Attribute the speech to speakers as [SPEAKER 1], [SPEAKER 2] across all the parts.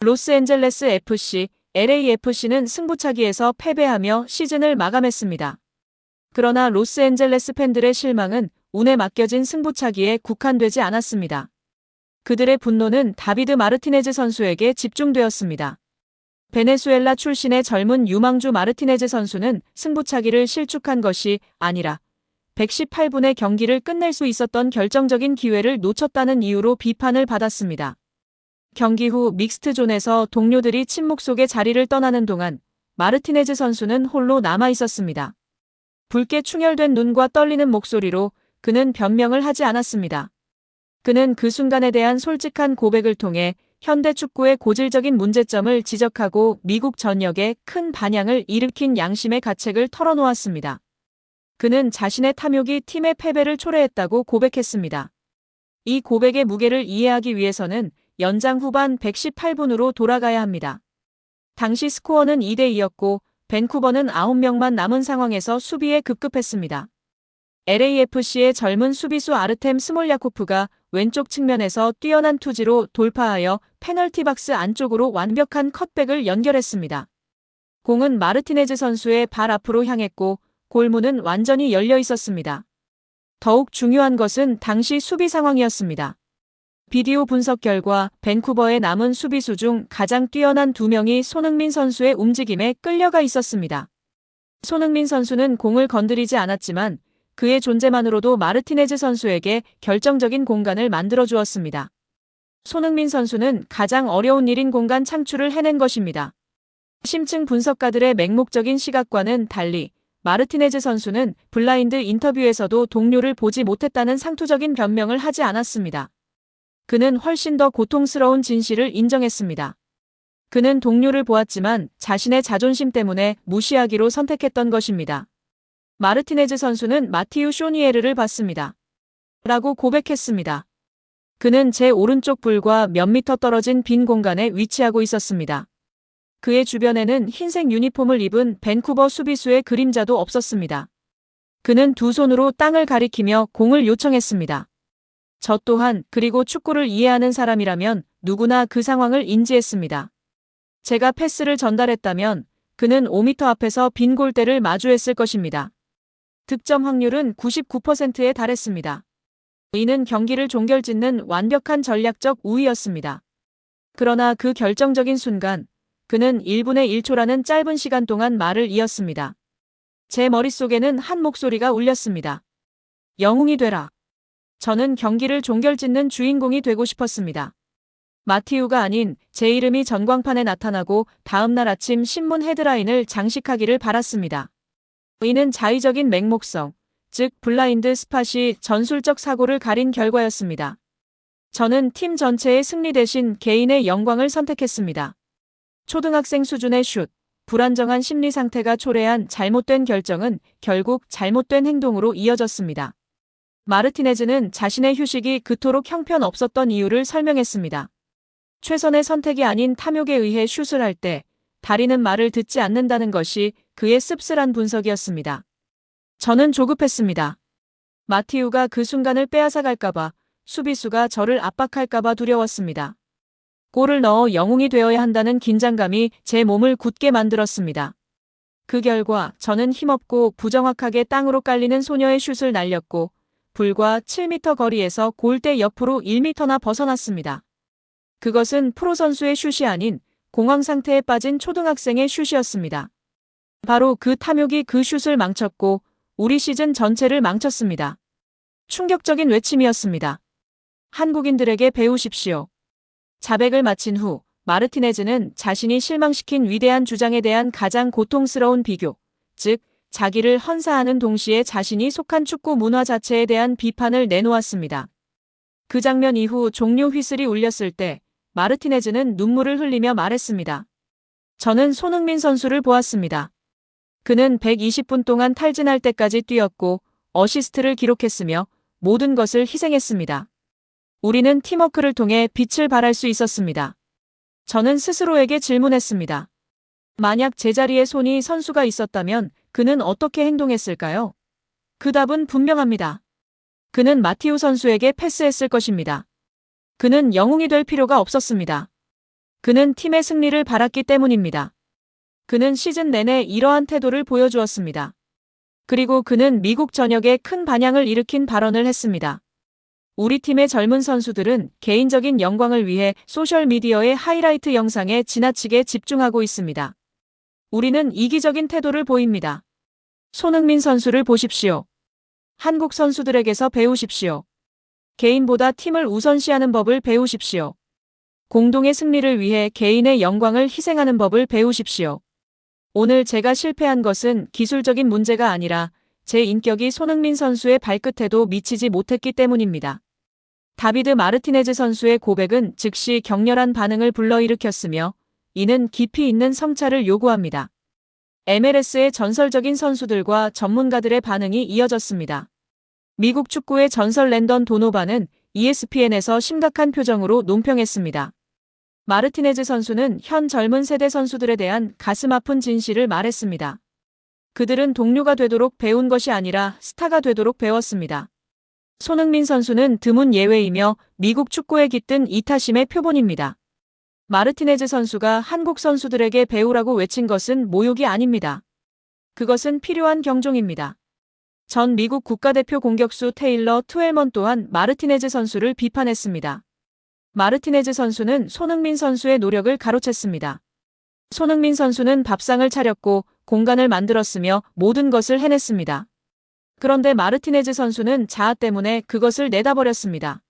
[SPEAKER 1] 로스앤젤레스 FC, LAFC는 승부차기에서 패배하며 시즌을 마감했습니다. 그러나 로스앤젤레스 팬들의 실망은 운에 맡겨진 승부차기에 국한되지 않았습니다. 그들의 분노는 다비드 마르티네즈 선수에게 집중되었습니다. 베네수엘라 출신의 젊은 유망주 마르티네즈 선수는 승부차기를 실축한 것이 아니라 118분의 경기를 끝낼 수 있었던 결정적인 기회를 놓쳤다는 이유로 비판을 받았습니다. 경기 후 믹스트존에서 동료들이 침묵 속에 자리를 떠나는 동안 마르티네즈 선수는 홀로 남아 있었습니다. 붉게 충혈된 눈과 떨리는 목소리로 그는 변명을 하지 않았습니다. 그는 그 순간에 대한 솔직한 고백을 통해 현대 축구의 고질적인 문제점을 지적하고 미국 전역에 큰 반향을 일으킨 양심의 가책을 털어놓았습니다. 그는 자신의 탐욕이 팀의 패배를 초래했다고 고백했습니다. 이 고백의 무게를 이해하기 위해서는 연장 후반 118분으로 돌아가야 합니다. 당시 스코어는 2대2였고 밴쿠버는 9명만 남은 상황에서 수비에 급급했습니다. LAFC의 젊은 수비수 아르템 스몰야코프가 왼쪽 측면에서 뛰어난 투지로 돌파하여 페널티 박스 안쪽으로 완벽한 컷백을 연결했습니다. 공은 마르티네즈 선수의 발 앞으로 향했고 골문은 완전히 열려 있었습니다. 더욱 중요한 것은 당시 수비 상황이었습니다. 비디오 분석 결과 밴쿠버의 남은 수비수 중 가장 뛰어난 두 명이 손흥민 선수의 움직임에 끌려가 있었습니다. 손흥민 선수는 공을 건드리지 않았지만 그의 존재만으로도 마르티네즈 선수에게 결정적인 공간을 만들어 주었습니다. 손흥민 선수는 가장 어려운 일인 공간 창출을 해낸 것입니다. 심층 분석가들의 맹목적인 시각과는 달리 마르티네즈 선수는 블라인드 인터뷰에서도 동료를 보지 못했다는 상투적인 변명을 하지 않았습니다. 그는 훨씬 더 고통스러운 진실을 인정했습니다. 그는 동료를 보았지만 자신의 자존심 때문에 무시하기로 선택했던 것입니다. 마르티네즈 선수는 마티우 쇼니에르를 봤습니다. 라고 고백했습니다. 그는 제 오른쪽 불과 몇 미터 떨어진 빈 공간에 위치하고 있었습니다. 그의 주변에는 흰색 유니폼을 입은 밴쿠버 수비수의 그림자도 없었습니다. 그는 두 손으로 땅을 가리키며 공을 요청했습니다. 저 또한 그리고 축구를 이해하는 사람이라면 누구나 그 상황을 인지했습니다. 제가 패스를 전달했다면 그는 5미터 앞에서 빈 골대를 마주했을 것입니다. 득점 확률은 99%에 달했습니다. 이는 경기를 종결짓는 완벽한 전략적 우위였습니다. 그러나 그 결정적인 순간 그는 1분의 1초라는 짧은 시간 동안 말을 이었습니다. 제 머릿속에는 한 목소리가 울렸습니다. 영웅이 되라. 저는 경기를 종결짓는 주인공이 되고 싶었습니다. 마티우가 아닌 제 이름이 전광판에 나타나고 다음날 아침 신문 헤드라인을 장식하기를 바랐습니다. 이는 자의적인 맹목성, 즉 블라인드 스팟이 전술적 사고를 가린 결과였습니다. 저는 팀 전체의 승리 대신 개인의 영광을 선택했습니다. 초등학생 수준의 슛, 불안정한 심리 상태가 초래한 잘못된 결정은 결국 잘못된 행동으로 이어졌습니다. 마르티네즈는 자신의 휴식이 그토록 형편없었던 이유를 설명했습니다. 최선의 선택이 아닌 탐욕에 의해 슛을 할 때 다리는 말을 듣지 않는다는 것이 그의 씁쓸한 분석이었습니다. 저는 조급했습니다. 마티우가 그 순간을 빼앗아갈까봐 수비수가 저를 압박할까봐 두려웠습니다. 골을 넣어 영웅이 되어야 한다는 긴장감이 제 몸을 굳게 만들었습니다. 그 결과 저는 힘없고 부정확하게 땅으로 깔리는 소녀의 슛을 날렸고 불과 7m 거리에서 골대 옆으로 1m나 벗어났습니다. 그것은 프로 선수의 슛이 아닌 공황 상태에 빠진 초등학생의 슛이었습니다. 바로 그 탐욕이 그 슛을 망쳤고 우리 시즌 전체를 망쳤습니다. 충격적인 외침이었습니다. 한국인들에게 배우십시오. 자백을 마친 후 마르티네즈는 자신이 실망시킨 위대한 주장에 대한 가장 고통스러운 비교, 즉 자기를 헌사하는 동시에 자신이 속한 축구 문화 자체에 대한 비판을 내놓았습니다. 그 장면 이후 종료 휘슬이 울렸을 때 마르티네즈는 눈물을 흘리며 말했습니다. 저는 손흥민 선수를 보았습니다. 그는 120분 동안 탈진할 때까지 뛰었고 어시스트를 기록했으며 모든 것을 희생했습니다. 우리는 팀워크를 통해 빛을 발할 수 있었습니다. 저는 스스로에게 질문했습니다. 만약 제자리에 손이 선수가 있었다면 그는 어떻게 행동했을까요? 그 답은 분명합니다. 그는 마티우 선수에게 패스했을 것입니다. 그는 영웅이 될 필요가 없었습니다. 그는 팀의 승리를 바랐기 때문입니다. 그는 시즌 내내 이러한 태도를 보여주었습니다. 그리고 그는 미국 전역에 큰 반향을 일으킨 발언을 했습니다. 우리 팀의 젊은 선수들은 개인적인 영광을 위해 소셜미디어의 하이라이트 영상에 지나치게 집중하고 있습니다. 우리는 이기적인 태도를 보입니다. 손흥민 선수를 보십시오. 한국 선수들에게서 배우십시오. 개인보다 팀을 우선시하는 법을 배우십시오. 공동의 승리를 위해 개인의 영광을 희생하는 법을 배우십시오. 오늘 제가 실패한 것은 기술적인 문제가 아니라 제 인격이 손흥민 선수의 발끝에도 미치지 못했기 때문입니다. 다비드 마르티네즈 선수의 고백은 즉시 격렬한 반응을 불러일으켰으며 이는 깊이 있는 성찰을 요구합니다. MLS의 전설적인 선수들과 전문가들의 반응이 이어졌습니다. 미국 축구의 전설 랜던 도노바는 ESPN에서 심각한 표정으로 논평했습니다. 마르티네즈 선수는 현 젊은 세대 선수들에 대한 가슴 아픈 진실을 말했습니다. 그들은 동료가 되도록 배운 것이 아니라 스타가 되도록 배웠습니다. 손흥민 선수는 드문 예외이며 미국 축구에 깃든 이타심의 표본입니다. 마르티네즈 선수가 한국 선수들에게 배우라고 외친 것은 모욕이 아닙니다. 그것은 필요한 경종입니다. 전 미국 국가대표 공격수 테일러 투엘먼 또한 마르티네즈 선수를 비판했습니다. 마르티네즈 선수는 손흥민 선수의 노력을 가로챘습니다. 손흥민 선수는 밥상을 차렸고 공간을 만들었으며 모든 것을 해냈습니다. 그런데 마르티네즈 선수는 자아 때문에 그것을 내다버렸습니다.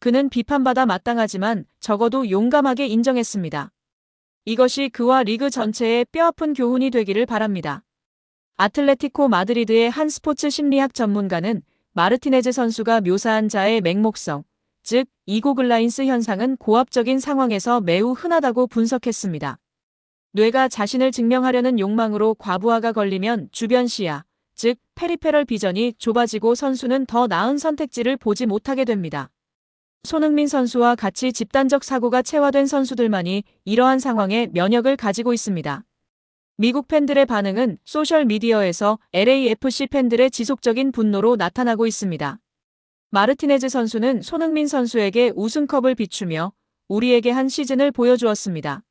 [SPEAKER 1] 그는 비판받아 마땅하지만 적어도 용감하게 인정했습니다. 이것이 그와 리그 전체의 뼈아픈 교훈이 되기를 바랍니다. 아틀레티코 마드리드의 한 스포츠 심리학 전문가는 마르티네즈 선수가 묘사한 자의 맹목성, 즉 이고글라인스 현상은 고압적인 상황에서 매우 흔하다고 분석했습니다. 뇌가 자신을 증명하려는 욕망으로 과부하가 걸리면 주변 시야, 즉 페리페럴 비전이 좁아지고 선수는 더 나은 선택지를 보지 못하게 됩니다. 손흥민 선수와 같이 집단적 사고가 체화된 선수들만이 이러한 상황에 면역을 가지고 있습니다. 미국 팬들의 반응은 소셜미디어에서 LAFC 팬들의 지속적인 분노로 나타나고 있습니다. 마르티네즈 선수는 손흥민 선수에게 우승컵을 비추며 우리에게 한 시즌을 보여주었습니다.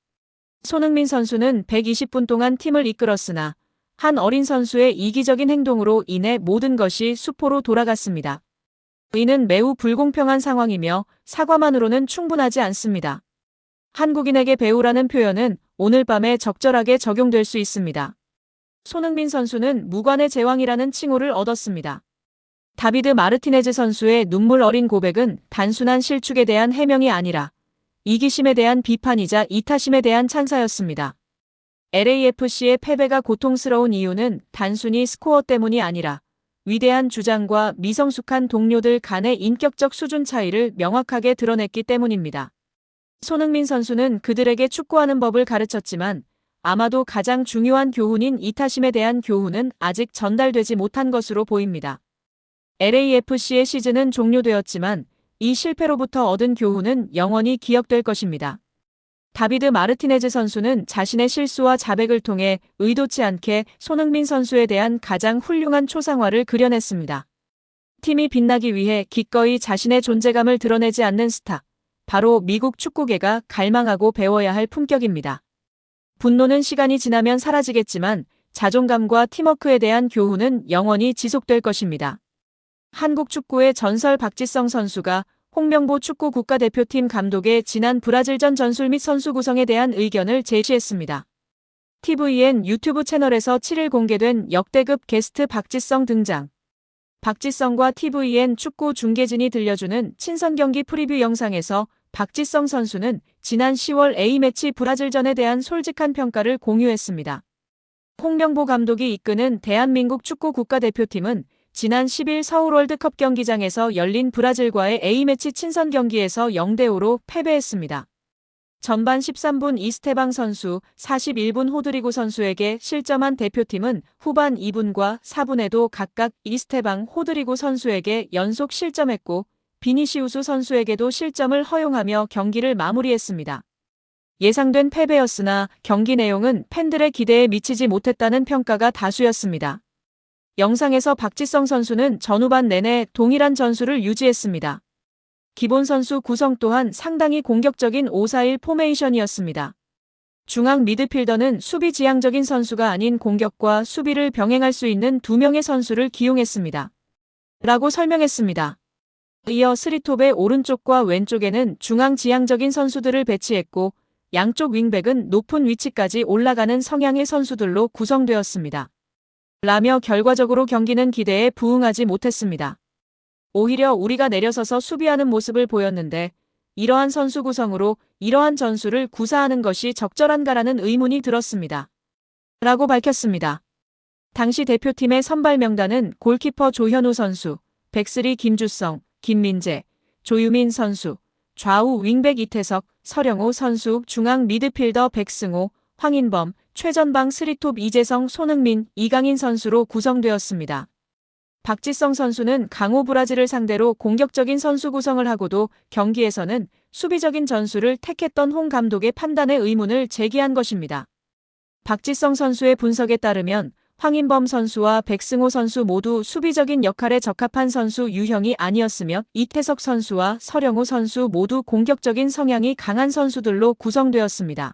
[SPEAKER 1] 손흥민 선수는 120분 동안 팀을 이끌었으나 한 어린 선수의 이기적인 행동으로 인해 모든 것이 수포로 돌아갔습니다. 이는 매우 불공평한 상황이며 사과만으로는 충분하지 않습니다. 한국인에게 배우라는 표현은 오늘 밤에 적절하게 적용될 수 있습니다. 손흥민 선수는 무관의 제왕이라는 칭호를 얻었습니다. 다비드 마르티네즈 선수의 눈물 어린 고백은 단순한 실축에 대한 해명이 아니라 이기심에 대한 비판이자 이타심에 대한 찬사였습니다. LAFC의 패배가 고통스러운 이유는 단순히 스코어 때문이 아니라 위대한 주장과 미성숙한 동료들 간의 인격적 수준 차이를 명확하게 드러냈기 때문입니다. 손흥민 선수는 그들에게 축구하는 법을 가르쳤지만 아마도 가장 중요한 교훈인 이타심에 대한 교훈은 아직 전달되지 못한 것으로 보입니다. LAFC의 시즌은 종료되었지만 이 실패로부터 얻은 교훈은 영원히 기억될 것입니다. 다비드 마르티네즈 선수는 자신의 실수와 자백을 통해 의도치 않게 손흥민 선수에 대한 가장 훌륭한 초상화를 그려냈습니다. 팀이 빛나기 위해 기꺼이 자신의 존재감을 드러내지 않는 스타. 바로 미국 축구계가 갈망하고 배워야 할 품격입니다. 분노는 시간이 지나면 사라지겠지만 자존감과 팀워크에 대한 교훈은 영원히 지속될 것입니다. 한국 축구의 전설 박지성 선수가 홍명보 축구 국가대표팀 감독의 지난 브라질전 전술 및 선수 구성에 대한 의견을 제시했습니다. TVN 유튜브 채널에서 7일 공개된 역대급 게스트 박지성 등장. 박지성과 TVN 축구 중계진이 들려주는 친선 경기 프리뷰 영상에서 박지성 선수는 지난 10월 A매치 브라질전에 대한 솔직한 평가를 공유했습니다. 홍명보 감독이 이끄는 대한민국 축구 국가대표팀은 지난 10일 서울 월드컵 경기장에서 열린 브라질과의 A매치 친선 경기에서 0대5로 패배했습니다. 전반 13분 이스테방 선수, 41분 호드리고 선수에게 실점한 대표팀은 후반 2분과 4분에도 각각 이스테방 호드리고 선수에게 연속 실점했고 비니시우스 선수에게도 실점을 허용하며 경기를 마무리했습니다. 예상된 패배였으나 경기 내용은 팬들의 기대에 미치지 못했다는 평가가 다수였습니다. 영상에서 박지성 선수는 전후반 내내 동일한 전술을 유지했습니다. 기본 선수 구성 또한 상당히 공격적인 5-4-1 포메이션이었습니다. 중앙 미드필더는 수비 지향적인 선수가 아닌 공격과 수비를 병행할 수 있는 두 명의 선수를 기용했습니다. 라고 설명했습니다. 이어 스리톱의 오른쪽과 왼쪽에는 중앙 지향적인 선수들을 배치했고 양쪽 윙백은 높은 위치까지 올라가는 성향의 선수들로 구성되었습니다. 라며 결과적으로 경기는 기대에 부응하지 못했습니다. 오히려 우리가 내려서서 수비하는 모습을 보였는데 이러한 선수 구성으로 이러한 전술을 구사하는 것이 적절한가라는 의문이 들었습니다. 라고 밝혔습니다. 당시 대표팀의 선발 명단은 골키퍼 조현우 선수, 백스리 김주성, 김민재, 조유민 선수, 좌우 윙백 이태석, 서령호 선수, 중앙 미드필더 백승호, 황인범, 최전방 스리톱 이재성, 손흥민, 이강인 선수로 구성되었습니다. 박지성 선수는 강호 브라질을 상대로 공격적인 선수 구성을 하고도 경기에서는 수비적인 전술을 택했던 홍 감독의 판단에 의문을 제기한 것입니다. 박지성 선수의 분석에 따르면 황인범 선수와 백승호 선수 모두 수비적인 역할에 적합한 선수 유형이 아니었으며 이태석 선수와 서령호 선수 모두 공격적인 성향이 강한 선수들로 구성되었습니다.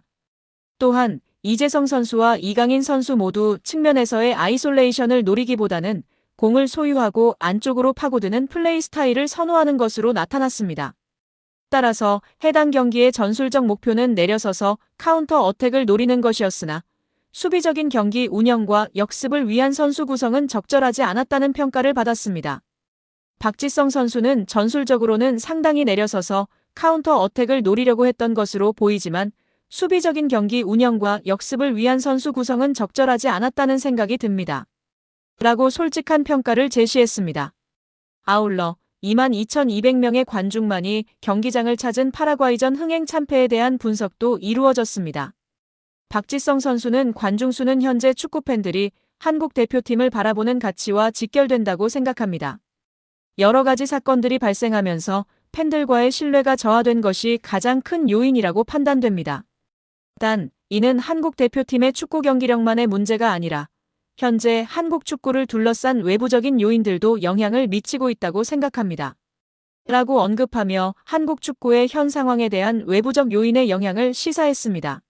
[SPEAKER 1] 또한 이재성 선수와 이강인 선수 모두 측면에서의 아이솔레이션을 노리기보다는 공을 소유하고 안쪽으로 파고드는 플레이 스타일을 선호하는 것으로 나타났습니다. 따라서 해당 경기의 전술적 목표는 내려서서 카운터 어택을 노리는 것이었으나 수비적인 경기 운영과 역습을 위한 선수 구성은 적절하지 않았다는 평가를 받았습니다. 박지성 선수는 전술적으로는 상당히 내려서서 카운터 어택을 노리려고 했던 것으로 보이지만 수비적인 경기 운영과 역습을 위한 선수 구성은 적절하지 않았다는 생각이 듭니다. 라고 솔직한 평가를 제시했습니다. 아울러 22,200명의 관중만이 경기장을 찾은 파라과이전 흥행 참패에 대한 분석도 이루어졌습니다. 박지성 선수는 관중수는 현재 축구팬들이 한국 대표팀을 바라보는 가치와 직결된다고 생각합니다. 여러 가지 사건들이 발생하면서 팬들과의 신뢰가 저하된 것이 가장 큰 요인이라고 판단됩니다. 단, 이는 한국 대표팀의 축구 경기력만의 문제가 아니라 현재 한국 축구를 둘러싼 외부적인 요인들도 영향을 미치고 있다고 생각합니다. 라고 언급하며 한국 축구의 현 상황에 대한 외부적 요인의 영향을 시사했습니다.